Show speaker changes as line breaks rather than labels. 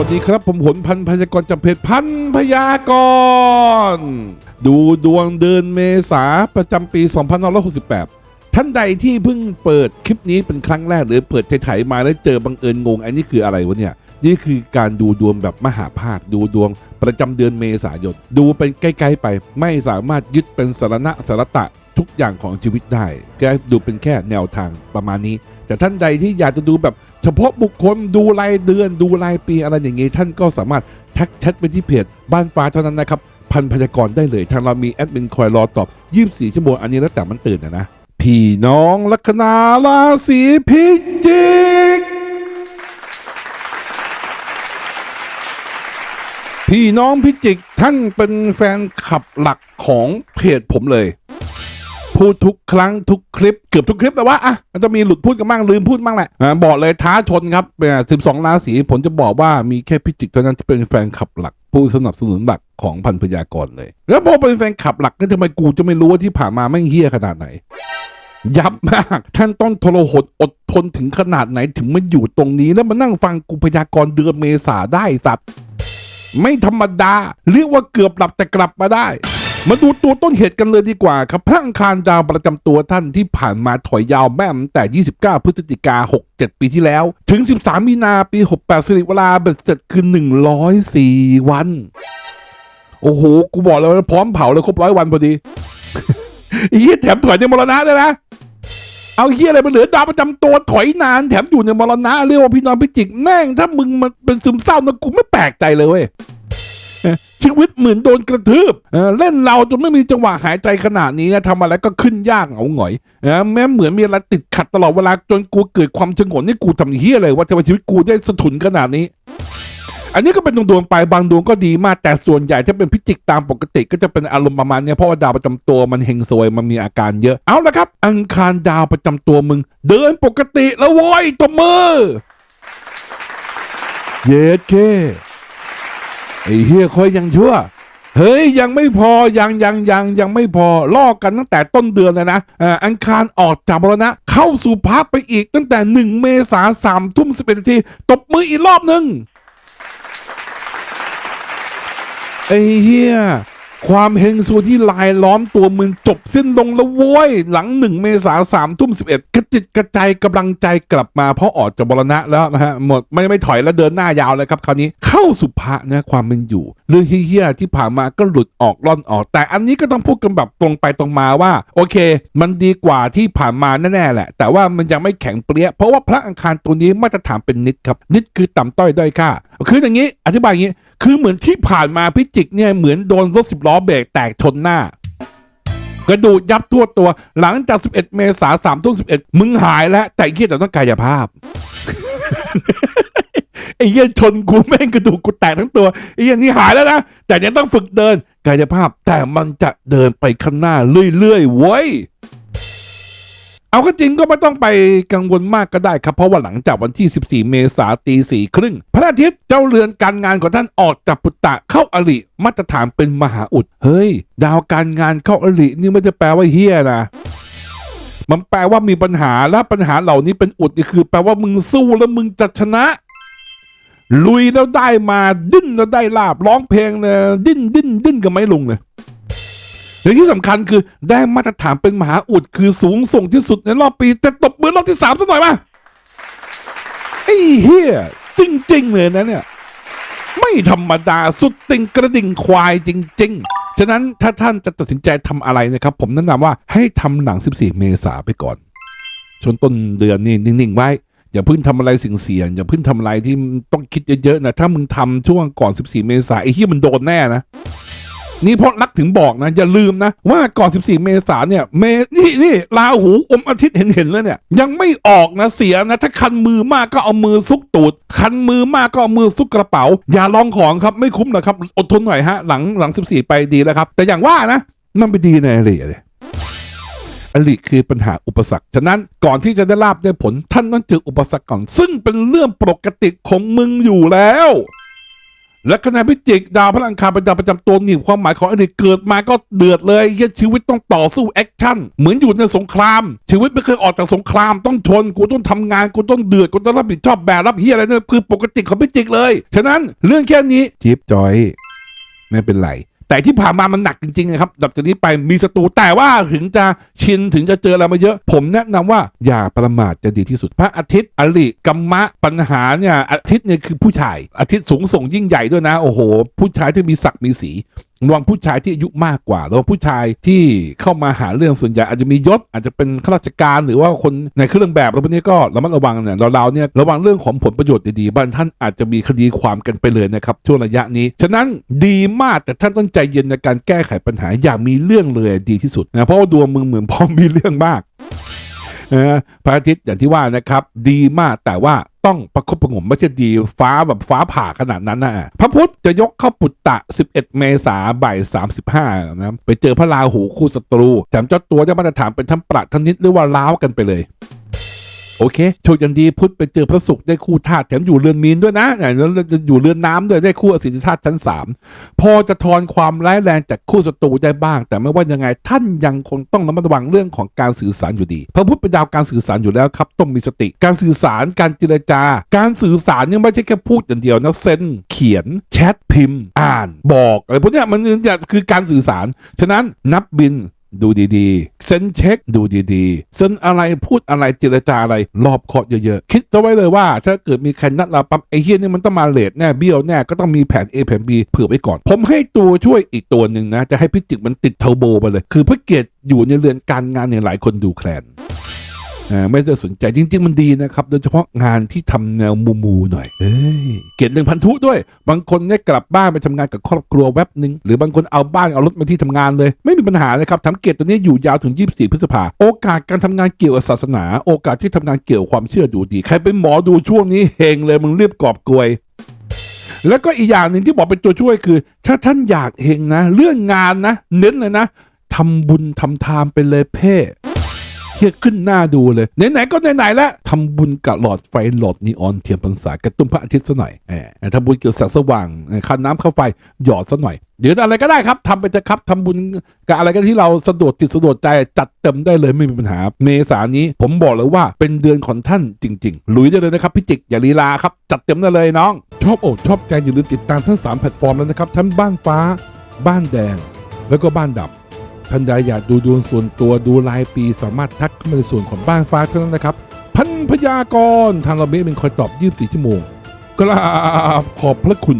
วัสดีครับ ผมหนพันธ์พยากรณ์จากเพจพันธ์พยากรณ์ดูดวงเดือนเมษาประจำปี2568 ท่านใดที่เพิ่งเปิดคลิปนี้เป็นครั้งแรกหรือเปิดไถ่ายมาแล้วเจอบังเอิญงงอันนี้คืออะไรวะเนี่ย นี่คือการดูดวงแบบมหาภาคดูดวงประจำเดือนเมษายน ดูเป็นใกล้ๆไป ไม่สามารถยึดเป็นสารณะสารตะทุกอย่างของชีวิตได้แค่ดูเป็นแค่แนวทางประมาณนี้ แต่ท่านใดที่อยากจะดูแบบเฉพาะบุคคลดูรายเดือนดูรายปีอะไรอย่างงี้ท่านก็สามารถทักแชทไปที่เพจบ้านฟ้าเท่านั้นนะครับพันพยากรได้เลย ทางเรามีแอดมินคอยรอตอบ 24 ชั่วโมงอันนี้แล้วแต่มันตื่นนะนะ พี่น้องลัคนาราศีพิจิก พี่น้องพิจิกท่านเป็นแฟนคลับหลักของเพจผมเลย พูดทุกครั้งทุกคลิปเกือบทุกคลิปแต่ว่าอะมันจะมีหลุดพูดกันบ้างลืมพูดบ้างแหละอ่าบอกเลยท้าชนครับสิบสองราศีผมจะบอกว่ามีแค่พิจิกเท่านั้นที่เป็นแฟนคลับหลัก ผู้สนับสนุนหลักของพันพยากรเลย แล้วพอเป็นแฟนคลับหลักนี่ทำไมกูจะไม่รู้ว่าที่ผ่านมาไม่งเฮี้ยขนาดไหนยับมากท่านต้องทรหดอดทนถึงขนาดไหนถึงมาอยู่ตรงนี้แล้วมานั่งฟังกูพยากรเดือนเมษาได้สัตว์ไม่ธรรมดา เรียกว่าเกือบหลับแต่กลับมาได้ มาดูตัวต้นเหตุกันเลยดีกว่าครับพระอังคารดาวประจำตัวท่านที่ผ่านมาถอยยาวแม่มแต่ 29 พฤศจิกา 67 ปีที่แล้ว ถึง 13 มีนาปี 68 สิริเวลาเบ็ดเสร็จคือ 104 วัน โอ้โห กูบอกเลยว่าพร้อมเผาเลยครบร้อยวันพอดีไอ้เหี้ยแถมถอยในมรณะด้วยนะเอาเหี้ยอะไรมาเหลือดาวประจำตัวถอยนานแถมอยู่ในมรณะเรียกว่าพี่น้องพิจิกแม่งถ้ามึงมันเป็นซึมเศร้านะกูไม่แปลกใจเลยเว้ย ชีวิตเหมือนโดนกระทืบเเล่นเราจนไม่มีจังหวะหายใจขนาดนี้นะทำอะไรก็ขึ้นยากเหงาหงอยอแม้เหมือนมีอะไรติดขัดตลอดเวลาจนกูเกิดความชงนนี่กูทำเฮี้ยเลยว่าทำไมชีวิตกูได้สะทุนขนาดนี้ อันนี้ก็เป็นดวงๆไปบางดวงก็ดีมากแต่ส่วนใหญ่ถ้าเป็นพิจิกตามปกติก็จะเป็นอารมณ์ประมาณนี้เพราะว่าดาวประจำตัวมันเฮงซวยมันมีอาการเยอะเอาละครับ อังคารดาวประจำตัวมึง เดินปกติแล้วโว้ยตบมือเย็ดเค ไอ้เฮียคอยยังชั่วเฮ้ย ยังไม่พอยังยังยังยังไม่พอลอกกันตั้งแต่ต้นเดือนเลยนะอังคารออกจากมรณะ เข้าสู่พักไปอีกตั้งแต่หนึ่งเมษาสามทุ่มสิบเอ็ดนาทีตบมืออีกรอบหนึ่งไอ้เฮีย ความเฮงซูที่ลายล้อมตัวมึงจบสิ้นลงแล้วโว้ย หลังหนึ่งเมษาสามทุ่มสิบเอ็ดกระจิตกระใจกำลังใจกลับมาเพราะออกจากมรณะแล้วนะฮะหมดไม่ไม่ถอยแล้วเดินหน้ายาวเลยครับคราวนี้เข้าสุภะนะความเป็นอยู่ เรื่องเฮี้ยๆที่ผ่านมาก็หลุดออกร่อนออก แต่อันนี้ก็ต้องพูดกันแบบตรงไปตรงมาว่า โอเค มันดีกว่าที่ผ่านมาแน่ๆแหละ แต่ว่ามันยังไม่แข็งเปรี้ยเพราะว่าพระอังคารตัวนี้มาตรฐานเป็นนิดครับนิดคือต่ำต้อยด้อยค่าคืออย่างนี้อธิบายอย่างนี้ คือเหมือนที่ผ่านมาพิจิกเนี่ยเหมือนโดนรถสิบล้อเบรกแตกชนหน้า กระดูกยับทั่วตัว หลังจาก 11 เมษาสามทุ่มสิบเอ็ดมึงหายแล้ว แต่ไอ้เหี้ยแต่ต้องกายภาพไอ้เหี้ยชนกูแม่งกระดูกกูแตกทั้งตัวไอ้เหี้ยนี่หายแล้วนะ แต่ยังต้องฝึกเดินกายภาพแต่มันจะเดินไปข้างหน้าเรื่อยๆเว้ย เอาก็จริงก็ไม่ต้องไปกังวลมากก็ได้ครับ เพราะว่าหลังจากวันที่ 14 เมษาตีสี่ครึ่ง พระอาทิตย์เจ้าเรือนการงานของท่านออกจากปุตตะเข้าอริมาตรฐานเป็นมหาอุด เฮ้ย ดาวการงานเข้าอรินี่ไม่ได้แปลว่าเฮี้ยนะมันแปลว่ามีปัญหาและปัญหาเหล่านี้เป็นอุดนี่คือ แปลว่ามึงสู้แล้วมึงจะชนะ ลุยแล้วได้มาดิ้นแล้วได้ลาบร้องเพลงเนี่ยดิ้นดิ้นดิ้นกับไม้ลุงเลย และที่สำคัญคือได้มาตรฐานเป็นมหาอุดคือสูงส่งที่สุดในรอบปี แต่ตบมือรอบที่สามสักหน่อยมาไอ้เฮียจริง ๆ เลยนะเนี่ย ไม่ธรรมดาสุดติงกระดิ่งควายจริง ๆ ฉะนั้นถ้าท่านจะตัดสินใจทำอะไรนะครับ ผมแนะนำว่าให้ทำหลัง 14 เมษาไปก่อน ชนต้นเดือนนี่นิ่ง ๆ ไว้ อย่าเพิ่งทำอะไรสิ่งเสี่ยงอย่าเพิ่งทำอะไรที่ต้องคิดเยอะ ๆ นะ ถ้ามึงทำช่วงก่อน 14 เมษาไอ้เฮียมันโดนแน่นะ นี่เพราะรักถึงบอกนะ อย่าลืมนะ ว่าก่อน 14 เมษาเนี่ยเมนี่นี่ลาหูอมอาทิตย์เห็นเห็นแล้วเนี่ย ยังไม่ออกนะเสียนะถ้าคันมือมากก็เอามือซุกตูด คันมือมากก็เอามือซุกกระเป๋า อย่าลองของครับไม่คุ้มนะครับ อดทนหน่อยฮะ หลังหลัง 14 ไปดีแล้วครับ แต่อย่างว่านะมันไปดีในอะไรเลยอลิคือปัญหาอุปสรรค ฉะนั้นก่อนที่จะได้ลาบได้ผลท่านต้องเจออุปสรรคก่อน ซึ่งเป็นเรื่องปกติของมึงอยู่แล้ว และคะแนนพิจิกดาวพลังคารเป็นดาวประจำตัวหนีบความหมายของอดีตเกิดมาก็เดือดเลยเหี้ยชีวิตต้องต่อสู้แอคชั่นเหมือนอยู่ในสงคราม ชีวิตไม่เคยออกจากสงครามต้องทนกูต้องทำงานกูต้องเดือดกูต้องรับผิดชอบแบกรับเฮียอะไรเนี่ยคือปกติของพิจิกเลย ฉะนั้นเรื่องแค่นี้จิ๊บจอย ไม่เป็นไร แต่ที่ผ่านมามันหนักจริงๆนะครับดับจากนี้ไปมีศัตรูแต่ว่าถึงจะชินถึงจะเจออะไรมาเยอะ ผมแนะนำว่าอย่าประมาทจะดีที่สุด พระอาทิตย์อริกัมมะปัญหาเนี่ยอาทิตย์เนี่ยคือผู้ชายอาทิตย์สูงส่งยิ่งใหญ่ด้วยนะ โอ้โห ผู้ชายที่มีศักดิ์มีสี ระวังผู้ชายที่อายุมากกว่าแล้วผู้ชายที่เข้ามาหาเรื่องส่วนใหญ่อาจจะมียศอาจจะเป็นข้าราชการหรือว่าคนในเครื่องแบบแล้วพวกนี้ก็ระมัดระวังเนี่ยเราๆเนี่ยระวังเรื่องของผลประโยชน์ดีๆบางท่านอาจจะมีคดีความกันไปเลยนะครับช่วงระยะนี้ฉะนั้นดีมากแต่ท่านต้องใจเย็นในการแก้ไขปัญหาอย่ามีเรื่องเลยดีที่สุดนะเพราะว่าดวงมึงเหมือนพร้อมมีเรื่องมาก พระอาทิตย์อย่างที่ว่านะครับ ดีมากแต่ว่าต้องประคบประงมไม่ใช่ดีฟ้าแบบฟ้าผ่าขนาดนั้นนะพระพุธจะยกเข้าปุตตะ 11 เมษาบ่าย35นะไปเจอพระราหูคู่ศัตรูแถมเจ้าตัวได้มาตรฐานเป็นทั้งประทั้งนิดหรือว่าล้าวกันไปเลย โอเคโชคยันดีพุทธไปเจอพระศุกร์ได้คู่ธาตุแถมอยู่เรือนมีนด้วยนะเนี่ยแล้วอยู่เรือนน้ำด้วยได้คู่อสิทธิธาตุชั้นสามพอจะทอนความร้ายแรงจากคู่ศัตรูได้บ้าง แต่ไม่ว่ายังไงท่านยังคงต้องระมัดระวังเรื่องของการสื่อสารอยู่ดี พระพุทธเป็นดาวการสื่อสารอยู่แล้วครับต้องมีสติ การสื่อสารการเจรจา การสื่อสารยังไม่ใช่แค่พูดอย่างเดียวนะเซ็นเขียน แชทพิมพ์ อ่าน บอกอะไรพวกนี้มันคือการสื่อสารฉะนั้นนับบิน ดูดีๆ เซ็นเช็คดูดีๆ เซ็นอะไรพูดอะไรเจรจาอะไรรอบเคาะเยอะๆ คิดเอาไว้เลยว่า ถ้าเกิดมีใครนัดเราปั๊บไอ้เฮียนี่มันต้องมาเลทแน่เบี้ยวแน่ก็ต้องมีแผน A แผน B เผื่อไว้ก่อน ผมให้ตัวช่วยอีกตัวหนึ่งนะ จะให้พิจิกมันติดเทอร์โบไปเลย คือพระเกียรติอยู่ในเรือนการงานเนี่ยหลายคนดูแคลน ไม่ได้สนใจจริง ๆ มันดีนะครับ โดยเฉพาะงานที่ทำแนวมูมูหน่อยเอ้ยเกียรติหนึ่งพันธุด้วย บางคนเนี่ยกลับบ้านไปทำงานกับครอบครัวแวบหนึ่งหรือบางคนเอาบ้านเอารถมาที่ทำงานเลย ไม่มีปัญหานะครับทำเกียรติตัวนี้อยู่ยาวถึง 24 พฤษภาโอกาสการทำงานเกี่ยวกับศาสนา โอกาสที่ทำงานเกี่ยวกับความเชื่อดูดีใครเป็นหมอดูช่วงนี้เฮงเลยมึงรีบกอบกวยแล้วก็อีกอย่างหนึ่งที่บอกเป็นตัวช่วยคือ ถ้าท่านอยากเฮงนะ เรื่องงานนะ เน้นเลยนะทำบุญทำทานไปเลยเพ่ เฮียขึ้นหน้าดูเลยไหนๆก็ไหนๆแล้วทำบุญกับหลอดไฟหลอดนีออนเทียมพรรษากระตุ้นพระอาทิตย์ซะหน่อยแหมทำบุญเกี่ยวกับแสงสว่างค่าน้ำค่าไฟหยอดซะหน่อยเดี๋ยวอะไรก็ได้ครับทำไปเถอะครับทำบุญกับอะไรก็ที่เราสะดวกจิตสะดวกใจจัดเต็มได้เลยไม่มีปัญหา เมษานี้ผมบอกเลยว่าเป็นเดือนของท่านจริงๆลุยได้เลยนะครับพี่จิกอย่าลีลาครับ จัดเต็มได้เลยน้อง ชอบอกชอบใจอย่าลืมติดตามทั้งสามแพลตฟอร์มแล้วนะครับทั้งบ้านฟ้า บ้านแดง แล้วก็บ้านดำ ท่านใดอยากดูดวงส่วนตัวดูรายปีสามารถทักเข้ามาในส่วนของบ้านฟ้าเท่านั้นนะครับ พันพยากรทางเราเมเป็นคอยตอบ 24 ชั่วโมงกราบขอบพระคุณ